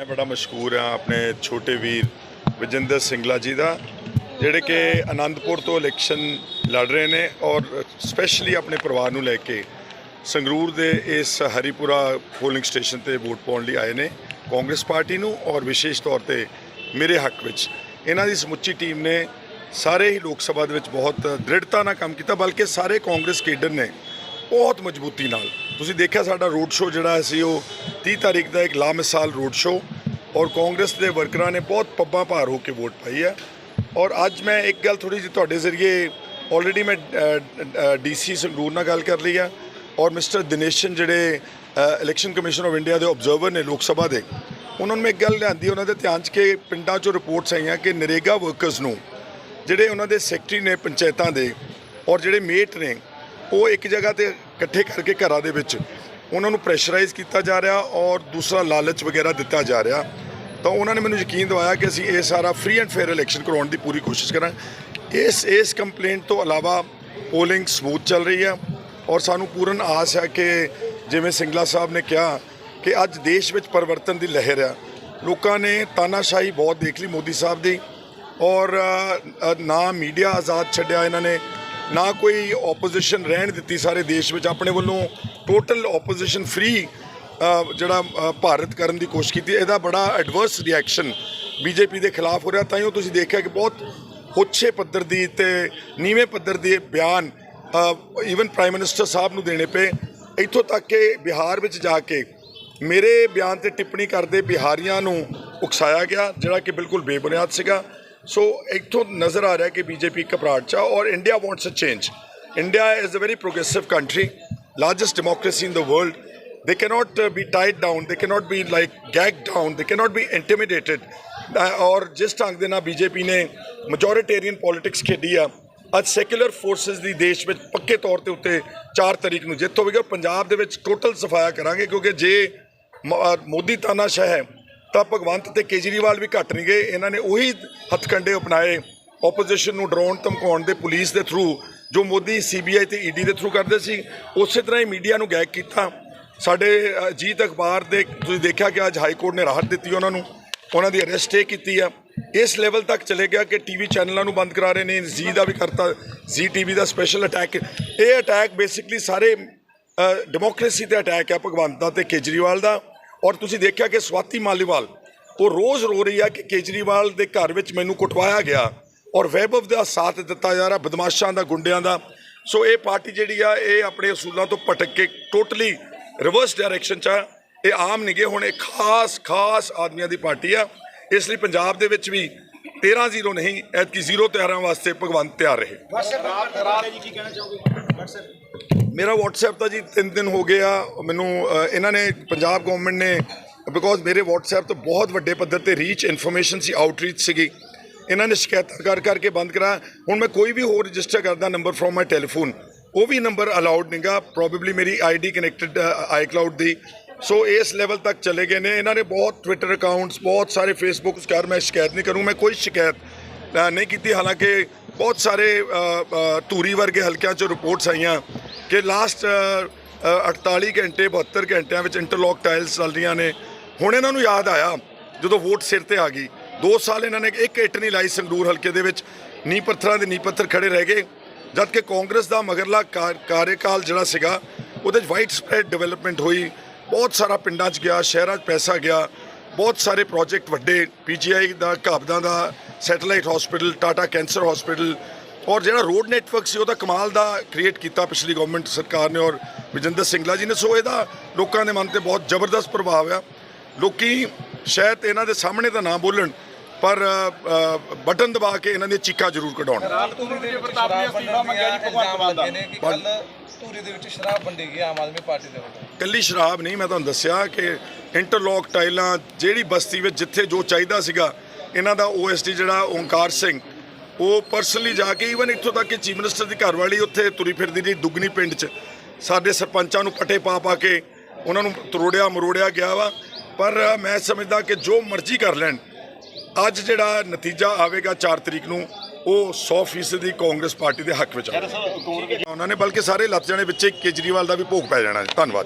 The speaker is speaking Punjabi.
ਮੈਂ ਬੜਾ ਮਸ਼ਹੂਰ ਹਾਂ ਆਪਣੇ ਛੋਟੇ ਵੀਰ ਵਿਜੇਂਦਰ ਸਿੰਗਲਾ ਜੀ ਦਾ, ਜਿਹੜੇ ਕਿ ਆਨੰਦਪੁਰ ਤੋਂ ਇਲੈਕਸ਼ਨ ਲੜ ਰਹੇ ਨੇ ਔਰ ਸਪੈਸ਼ਲੀ ਆਪਣੇ ਪਰਿਵਾਰ ਨੂੰ ਲੈ ਕੇ ਸੰਗਰੂਰ ਦੇ ਇਸ ਹਰੀਪੁਰਾ ਪੋਲਿੰਗ ਸਟੇਸ਼ਨ ਤੇ ਵੋਟ ਪਾਉਣ ਲਈ ਆਏ ਨੇ ਕਾਂਗਰਸ ਪਾਰਟੀ ਨੂੰ ਔਰ ਵਿਸ਼ੇਸ਼ ਤੌਰ ਤੇ ਮੇਰੇ ਹੱਕ ਵਿੱਚ। ਇਹਨਾਂ ਦੀ ਸਮੁੱਚੀ ਟੀਮ ਨੇ ਸਾਰੇ ਹੀ ਲੋਕ ਸਭਾ ਦੇ ਵਿੱਚ ਬਹੁਤ ਦ੍ਰਿੜਤਾ ਨਾਲ ਕੰਮ ਕੀਤਾ, ਬਲਕਿ ਸਾਰੇ ਕਾਂਗਰਸ ਕੇਡਰ ਨੇ ਬਹੁਤ ਮਜ਼ਬੂਤੀ ਨਾਲ। ਤੁਸੀਂ ਦੇਖਿਆ ਸਾਡਾ ਰੋਡ ਸ਼ੋਅ ਜਿਹੜਾ ਸੀ, ਉਹ 30 ਤਾਰੀਖ ਦਾ ਇੱਕ ਲਾਮਿਸਾਲ ਰੋਡ ਸ਼ੋਅ ਔਰ ਕਾਂਗਰਸ ਦੇ ਵਰਕਰਾਂ ਨੇ ਬਹੁਤ ਪੱਬਾਂ ਭਾਰ ਹੋ ਕੇ ਵੋਟ ਪਾਈ ਹੈ। ਔਰ ਅੱਜ ਮੈਂ ਇੱਕ ਗੱਲ ਥੋੜੀ ਜਿਹੀ ਤੁਹਾਡੇ ਜ਼ਰੀਏ ਆਲਰੇਡੀ ਮੈਂ ਡੀਸੀ ਸੰਗਰੂਰ ਨਾਲ ਗੱਲ ਕਰ ਲਈ ਆ। ਔਰ ਮਿਸਟਰ ਦਿਨੇਸ਼ਨ ਜਿਹੜੇ ਇਲੈਕਸ਼ਨ ਕਮਿਸ਼ਨ ਆਫ ਇੰਡੀਆ ਦੇ ਆਬਜ਼ਰਵਰ ਨੇ ਲੋਕ ਸਭਾ ਦੇ, ਉਹਨਾਂ ਨੂੰ ਮੈਂ ਇੱਕ ਗੱਲ ਲਿਆਂਦੀ, ਉਹਨਾਂ ਦੇ ਧਿਆਨ 'ਚ ਕਿ ਪਿੰਡਾਂ 'ਚੋਂ ਰਿਪੋਰਟਸ ਆਈਆਂ ਕਿ ਨਰੇਗਾ ਵਰਕਰਸ ਨੂੰ ਜਿਹੜੇ ਉਹਨਾਂ ਦੇ ਸੈਕਟਰੀ ਨੇ ਪੰਚਾਇਤਾਂ ਦੇ ਔਰ ਜਿਹੜੇ ਮੇਟ ਨੇ, ਉਹ ਇੱਕ ਜਗ੍ਹਾ ਤੇ ਇਕੱਠੇ ਕਰਕੇ ਘਰਾਂ ਦੇ ਵਿੱਚ ਉਹਨਾਂ ਨੂੰ ਪ੍ਰੈਸ਼ਰਾਈਜ਼ ਕੀਤਾ ਜਾ ਰਿਹਾ ਔਰ ਦੂਸਰਾ ਲਾਲਚ ਵਗੈਰਾ ਦਿੱਤਾ ਜਾ ਰਿਹਾ। ਤਾਂ ਉਹਨਾਂ ਨੇ ਮੈਨੂੰ ਯਕੀਨ ਦਿਵਾਇਆ ਕਿ ਅਸੀਂ ਇਹ ਸਾਰਾ ਫ੍ਰੀ ਐਂਡ ਫੇਅਰ ਇਲੈਕਸ਼ਨ ਕਰਵਾਉਣ ਦੀ ਪੂਰੀ ਕੋਸ਼ਿਸ਼ ਕਰਾਂਗੇ। ਇਸ ਇਸ ਕੰਪਲੇਂਟ ਤੋਂ ਇਲਾਵਾ ਪੋਲਿੰਗ ਸਮੂਥ ਚੱਲ ਰਹੀ ਹੈ ਔਰ ਸਾਨੂੰ ਪੂਰਨ ਆਸ ਹੈ ਕਿ ਜਿਵੇਂ ਸਿੰਗਲਾ ਸਾਹਿਬ ਨੇ ਕਿਹਾ ਕਿ ਅੱਜ ਦੇਸ਼ ਵਿੱਚ ਪਰਿਵਰਤਨ ਦੀ ਲਹਿਰ ਆ ਲੋਕਾਂ ਨੇ ਤਾਨਾਸ਼ਾਹੀ ਬਹੁਤ ਦੇਖ ਲਈ ਮੋਦੀ ਸਾਹਿਬ ਦੀ ਔਰ ਨਾ ਮੀਡੀਆ ਆਜ਼ਾਦ ਛੱਡਿਆ ਇਹਨਾਂ ਨੇ ਨਾ ਕੋਈ ਆਪੋਜੀਸ਼ਨ ਰਹਿਣ ਦਿੱਤੀ ਸਾਰੇ ਦੇਸ਼ ਵਿੱਚ, ਆਪਣੇ ਵੱਲੋਂ ਟੋਟਲ ਆਪੋਜੀਸ਼ਨ ਫ੍ਰੀ ਜਿਹੜਾ ਭਾਰਤ ਕਰਨ ਦੀ ਕੋਸ਼ਿਸ਼ ਕੀਤੀ। ਇਹਦਾ ਬੜਾ ਐਡਵਰਸ ਰਿਐਕਸ਼ਨ ਬੀਜੇਪੀ ਦੇ ਖਿਲਾਫ ਹੋ ਰਿਹਾ। ਤਾਂ ਹੀ ਤੁਸੀਂ ਦੇਖਿਆ ਕਿ ਬਹੁਤ ਉੱਚੇ ਪੱਧਰ ਦੀ ਤੇ ਨੀਵੇਂ ਪੱਧਰ ਦੇ ਬਿਆਨ ਈਵਨ ਪ੍ਰਾਈਮ ਮਿਨਿਸਟਰ ਸਾਹਿਬ ਨੂੰ ਦੇਣੇ ਪਏ। ਇੱਥੋਂ ਤੱਕ ਕਿ ਬਿਹਾਰ ਵਿੱਚ ਜਾ ਕੇ ਮੇਰੇ ਬਿਆਨ ਤੇ ਟਿੱਪਣੀ ਕਰਦੇ ਬਿਹਾਰੀਆਂ ਨੂੰ ਉਕਸਾਇਆ ਗਿਆ, ਜਿਹੜਾ ਕਿ ਬਿਲਕੁਲ ਬੇਬੁਨਿਆਦ ਸੀਗਾ। ਸੋ ਇੱਥੋਂ ਨਜ਼ਰ ਆ ਰਿਹਾ ਕਿ ਬੀਜੇਪੀ ਘਬਰਾਹਟ 'ਚ ਆ ਔਰ India wants a change India is a very progressive country largest democracy in the world they cannot uh, be tied down. They cannot be like gagged down. They cannot be intimidated. ਔਰ ਜਿਸ ਢੰਗ ਦੇ ਨਾਲ ਬੀਜੇਪੀ ਨੇ ਮੈਜੋਰਿਟੇਰੀਅਨ ਪੋਲਿਟਿਕਸ ਖੇਡੀ ਆ ਅੱਜ ਸੈਕੂਲਰ ਫੋਰਸਸ ਦੀ ਦੇਸ਼ ਵਿੱਚ ਪੱਕੇ ਤੌਰ ਤੇ ਉੱਤੇ 4 ਤਰੀਕ ਨੂੰ ਜਿੱਤ ਹੋਵੇਗੀ ਔਰ ਪੰਜਾਬ ਦੇ ਵਿੱਚ ਟੋਟਲ ਸਫਾਇਆ ਕਰਾਂਗੇ ਕਿਉਂਕਿ ਜੇ ਮ- ਮੋਦੀ ਤਾਨਾਸ਼ਾਹ ਹੈ ਤਾਂ ਭਗਵੰਤ ਤੇ ਕੇਜਰੀਵਾਲ ਵੀ ਘੱਟ ਨਹੀਂ ਗਏ। ਇਹਨਾਂ ਨੇ ਉਹੀ ਹੱਥਕੰਡੇ ਅਪਣਾਏ ਆਪੋਜੀਸ਼ਨ ਨੂੰ ਡਰਾਉਣ, ਧਮਕਾਉਣ ਦੇ ਪੁਲਿਸ ਦੇ ਥਰੂ ਜੋ ਮੋਦੀ ਸੀਬੀਆਈ ਤੇ ਈਡੀ ਦੇ ਥਰੂ ਕਰਦੇ ਸੀ। ਉਸੇ ਤਰ੍ਹਾਂ ਹੀ ਮੀਡੀਆ ਨੂੰ ਗੈਕ ਕੀਤਾ। ਸਾਡੇ ਅਜੀਤ ਅਖਬਾਰ ਦੇ, ਤੁਸੀਂ ਦੇਖਿਆ ਕਿ ਅੱਜ ਹਾਈ ਕੋਰਟ ਨੇ ਰਾਹਤ ਦਿੱਤੀ ਉਹਨਾਂ ਨੂੰ। ਉਹਨਾਂ ਦੀ ਅਰੈਸਟ ਇਹ ਕੀਤੀ ਆ। ਇਸ ਲੈਵਲ ਤੱਕ ਚਲੇ ਗਿਆ ਕਿ ਟੀਵੀ ਚੈਨਲਾਂ ਨੂੰ ਬੰਦ ਕਰਾ ਰਹੇ ਨੇ। ਜ਼ੀ ਦਾ ਵੀ ਕਰਤਾ ਜ਼ੀ ਟੀਵੀ ਦਾ ਸਪੈਸ਼ਲ ਅਟੈਕ ਇਹ ਅਟੈਕ ਬੇਸਿਕਲੀ ਸਾਰੇ ਡੈਮੋਕ੍ਰੇਸੀ ਤੇ ਅਟੈਕ ਹੈ ਭਗਵੰਤ ਦਾ ਤੇ ਕੇਜਰੀਵਾਲ ਦਾ। ਔਰ ਤੁਸੀਂ ਦੇਖਿਆ ਕਿ ਸਵਾਤੀ ਮਾਲੀਵਾਲ ਉਹ ਰੋਜ਼ ਰੋ ਰਹੀ ਆ ਕਿ ਕੇਜਰੀਵਾਲ ਦੇ ਘਰ ਵਿੱਚ ਮੈਨੂੰ ਕੁੱਟਵਾਇਆ ਗਿਆ ਔਰ ਵੈਭਵ ਦਾ ਸਾਥ ਦਿੱਤਾ ਜਾ ਰਿਹਾ ਬਦਮਾਸ਼ਾਂ ਦਾ ਗੁੰਡਿਆਂ ਦਾ ਸੋ ਇਹ ਪਾਰਟੀ ਜਿਹੜੀ ਆ ਇਹ ਆਪਣੇ ਅਸੂਲਾਂ ਤੋਂ ਭਟਕ ਕੇ ਟੋਟਲੀ ਰਿਵਰਸ ਡਾਇਰੈਕਸ਼ਨ ਚ ਆ ਇਹ ਆਮ ਨਿਗੇ ਹੁਣ ਇਹ ਖਾਸ ਖਾਸ ਆਦਮੀਆਂ ਦੀ ਪਾਰਟੀ ਆ ਇਸ ਲਈ ਪੰਜਾਬ ਦੇ ਵਿੱਚ ਵੀ 13-0 ਨਹੀਂ ਐਤਕੀ ਜ਼ੀਰੋ ਤਿਆਰਾਂ ਵਾਸਤੇ ਭਗਵੰਤ ਤਿਆਰ ਰਹੇ ਕੀ ਕਹਿਣਾ ਚਾਹੋਗੇ ਮੇਰਾ WhatsApp ਤਾਂ ਜੀ ਤਿੰਨ ਦਿਨ ਹੋ ਗਏ ਆ, ਮੈਨੂੰ ਇਹਨਾਂ ਨੇ, ਪੰਜਾਬ ਗਵਰਨਮੈਂਟ ਨੇ ਬਿਕੋਜ਼ ਮੇਰੇ WhatsApp ਤੋਂ ਬਹੁਤ ਵੱਡੇ ਪੱਧਰ ਤੇ ਰੀਚ ਇਨਫੋਰਮੇਸ਼ਨ ਸੀ ਆਊਟਰੀਚ ਸੀਗੀ। ਇਹਨਾਂ ਨੇ ਸ਼ਿਕਾਇਤਾਂ ਕਰ ਕਰਕੇ ਬੰਦ ਕਰਾ ਹੁਣ ਮੈਂ ਕੋਈ ਵੀ ਹੋਰ ਰਜਿਸਟਰ ਕਰਦਾ ਨੰਬਰ ਫਰੋਮ ਮਾਈ ਟੈਲੀਫੋਨ ਉਹ ਵੀ ਨੰਬਰ ਅਲਾਉਡ ਨਹੀਂਗਾ ਪ੍ਰੋਬੇਬਲੀ ਮੇਰੀ ਆਈਡੀ ਕਨੈਕਟਡ ਆਈਕਲਾਉਡ ਦੀ। ਸੋ ਇਸ ਲੈਵਲ ਤੱਕ ਚਲੇ ਗਏ ਨੇ। ਇਹਨਾਂ ਨੇ ਬਹੁਤ ਟਵਿੱਟਰ ਅਕਾਊਂਟਸ ਬਹੁਤ ਸਾਰੇ ਫੇਸਬੁੱਕ ਕਰ ਮੈਂ ਸ਼ਿਕਾਇਤ ਨਹੀਂ ਕਰੂੰ। ਮੈਂ ਕੋਈ ਸ਼ਿਕਾਇਤ ਨਹੀਂ ਕੀਤੀ। ਹਾਲਾਂਕਿ ਬਹੁਤ ਸਾਰੇ ਧੂਰੀ ਵਰਗੇ ਹਲਕਿਆਂ 'ਚੋਂ ਰਿਪੋਰਟਸ ਆਈਆਂ ਕਿ ਲਾਸਟ 48 ਘੰਟੇ 72 ਘੰਟਿਆਂ ਵਿੱਚ ਇੰਟਰਲੌਕ ਟਾਇਲਸ ਚੱਲ ਰਹੀਆਂ ਨੇ। ਹੁਣ ਇਹਨਾਂ ਨੂੰ ਯਾਦ ਆਇਆ ਜਦੋਂ ਵੋਟ ਸਿਰ ਤੇ ਆ ਗਈ। 2 ਸਾਲ ਇਹਨਾਂ ਨੇ ਇੱਕ ਇੱਟ ਨਹੀਂ ਲਾਈ ਸੰਗਰੂਰ ਹਲਕੇ ਦੇ ਵਿੱਚ। ਨੀਂਹ ਪੱਥਰਾਂ ਦੇ ਨੀਂਹ ਪੱਥਰ ਖੜੇ ਰਹਿ ਗਏ। ਜਦਕਿ ਕਾਂਗਰਸ ਦਾ ਮਗਰਲਾ ਕਾਰਜਕਾਲ ਜਿਹੜਾ ਸੀਗਾ, ਉਹਦੇ 'ਚ ਵਾਈਡ ਸਪਰੈਡ ਡਿਵੈਲਪਮੈਂਟ ਹੋਈ। ਬਹੁਤ ਸਾਰਾ ਪਿੰਡਾਂ 'ਚ ਗਿਆ, ਸ਼ਹਿਰਾਂ 'ਚ ਪੈਸਾ ਗਿਆ। ਬਹੁਤ ਸਾਰੇ ਪ੍ਰੋਜੈਕਟ ਵੱਡੇ ਪੀਜੀਆਈ ਦਾ ਘਾਬਦਾਂ ਦਾ satellite hospital Tata cancer hospital ਔਰ ਜਿਹੜਾ ਰੋਡ ਨੈਟਵਰਕ ਸੀ ਉਹਦਾ ਕਮਾਲ ਦਾ ਕ੍ਰੀਏਟ ਕੀਤਾ ਪਿਛਲੀ ਗਵਰਨਮੈਂਟ ਸਰਕਾਰ ਨੇ ਔਰ ਵਿਜੇਂਦਰ ਸਿੰਗਲਾ ਜੀ ਨੇ। ਸੋ ਇਹਦਾ ਲੋਕਾਂ ਦੇ ਮਨ ਤੇ ਬਹੁਤ ਜ਼ਬਰਦਸਤ ਪ੍ਰਭਾਵ ਆ। ਲੋਕੀ ਸ਼ਾਇਦ ਇਹਨਾਂ ਦੇ ਸਾਹਮਣੇ ਤਾਂ ਨਾ ਬੋਲਣ ਪਰ ਬਟਨ ਦਬਾ ਕੇ ਇਹਨਾਂ ਦੀਆਂ ਚੀਕਾਂ ਜ਼ਰੂਰ ਕਢਾਉਣ। ਧੂਰੀ ਦੇ ਵਿੱਚ ਸ਼ਰਾਬ ਵੰਡਣ ਮੰਗਿਆ ਜੀ ਭਗਵੰਤ ਮਾਨ ਦਾ। ਨੇ ਕਿ ਕੱਲ ਧੂਰੀ ਦੇ ਵਿੱਚ ਸ਼ਰਾਬ ਵੰਡੀ ਗਈ ਆਮ ਆਦਮੀ ਪਾਰਟੀ ਦੇ ਵੱਲੋਂ। ਕੱਲੀ ਸ਼ਰਾਬ ਨਹੀਂ ਮੈਂ ਤੁਹਾਨੂੰ ਦੱਸਿਆ ਕਿ ਇੰਟਰਲੌਕ ਟਾਈਲਾਂ ਜਿਹੜੀ ਬਸਤੀ ਵਿੱਚ ਜਿੱਥੇ ਜੋ ਚਾਹੀਦਾ ਸੀਗਾ ਇਹਨਾਂ ਦਾ ਓਐਸਡੀ ਜਿਹੜਾ ਓਂਕਾਰ ਸਿੰਘ ਉਹ ਪਰਸਨਲੀ ਜਾ ਕੇ ਈਵਨ ਇੱਥੋਂ ਤੱਕ ਕਿ ਚੀਫ ਮਿਨਿਸਟਰ ਦੀ ਘਰਵਾਲੀ ਉੱਥੇ ਤੁਰੀ ਫਿਰਦੀ ਰਹੀ ਦੁੱਗਣੀ ਪਿੰਡ 'ਚ। ਸਾਡੇ ਸਰਪੰਚਾਂ ਨੂੰ ਪੱਟੇ ਪਾ ਪਾ ਕੇ ਉਹਨਾਂ ਨੂੰ ਤਰੋੜਿਆ ਮਰੋੜਿਆ ਗਿਆ ਵਾ। ਪਰ ਮੈਂ ਸਮਝਦਾ ਕਿ ਜੋ ਮਰਜ਼ੀ ਕਰ ਲੈਣ ਅੱਜ ਜਿਹੜਾ ਨਤੀਜਾ ਆਵੇਗਾ 4 ਤਰੀਕ ਨੂੰ ਉਹ 100% ਦੀ ਕਾਂਗਰਸ ਪਾਰਟੀ ਦੇ ਹੱਕ ਵਿੱਚ ਆਵੇਗਾ। ਉਹਨਾਂ ਨੇ ਬਲਕਿ ਸਾਰੇ ਲੱਤ ਜਾਣੇ ਵਿੱਚ ਕੇਜਰੀਵਾਲ ਦਾ ਵੀ ਭੋਗ ਪੈ ਜਾਣਾ। ਧੰਨਵਾਦ।